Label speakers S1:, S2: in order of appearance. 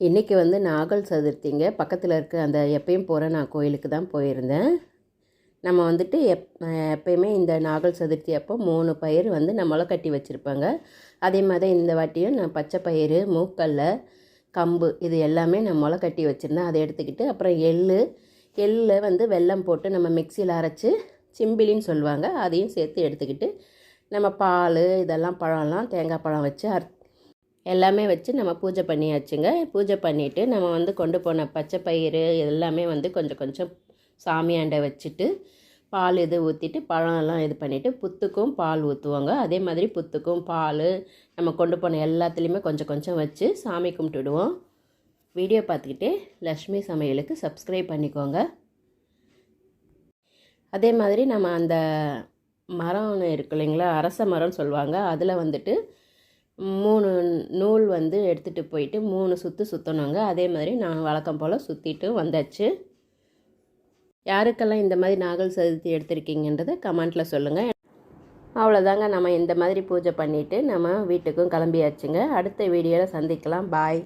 S1: இன்றைக்கி வந்து நாகல் சதுர்த்திங்க. பக்கத்தில் இருக்க அந்த எப்பயும் போகிற நான் கோயிலுக்கு தான் போயிருந்தேன். நம்ம வந்துட்டு எப் எப்பயுமே இந்த நாகல் சதுர்த்தி அப்போ மூணு பயிர் வந்து நான் கட்டி வச்சுருப்பாங்க. அதே மாதிரி இந்த வாட்டியும் நான் பச்சை பயிறு மூக்கல்ல கம்பு இது எல்லாமே நான் முளை கட்டி வச்சுருந்தேன். அதை எடுத்துக்கிட்டு அப்புறம் எள் எள்ளில் வந்து வெல்லம் போட்டு நம்ம மிக்சியில் அரைச்சி சிம்பிலின்னு சொல்லுவாங்க. அதையும் சேர்த்து எடுத்துக்கிட்டு நம்ம பால் இதெல்லாம் பழம்லாம் தேங்காய் பழம் வச்சு அர் எல்லாமே வச்சு நம்ம பூஜை பண்ணியாச்சுங்க. பூஜை பண்ணிவிட்டு நம்ம வந்து கொண்டு போன பச்சை பயிறு எல்லாமே வந்து கொஞ்சம் கொஞ்சம் சாமியாண்டை வச்சுட்டு பால் இது ஊற்றிட்டு பழம்லாம் இது பண்ணிவிட்டு புத்துக்கும் பால் ஊற்றுவாங்க அதே மாதிரி புத்துக்கும் பால் நம்ம கொண்டு போன எல்லாத்துலேயுமே கொஞ்சம் கொஞ்சம் வச்சு சாமி கும்பிட்டுடுவோம். வீடியோ பார்த்துக்கிட்டே லக்ஷ்மி சமையலுக்கு சப்ஸ்கிரைப் பண்ணிக்கோங்க. அதே மாதிரி நம்ம அந்த மரம் இருக்கு இல்லைங்களா? அரச மரம்னு சொல்லுவாங்க. அதில் வந்துட்டு மூணு நூல் வந்து எடுத்துகிட்டு போயிட்டு மூணு சுற்று சுற்றணுங்க அதே மாதிரி நான் வழக்கம் போல் சுற்றிட்டு வந்தாச்சு. யாருக்கெல்லாம் இந்த மாதிரி நாகல் சதுர்த்தி எடுத்திருக்கீங்கன்றதை கமெண்ட்டில் சொல்லுங்கள் அவ்வளோதாங்க நம்ம இந்த மாதிரி பூஜை பண்ணிவிட்டு நம்ம வீட்டுக்கும் கிளம்பியாச்சுங்க. அடுத்த வீடியோவில் சந்திக்கலாம். பாய்.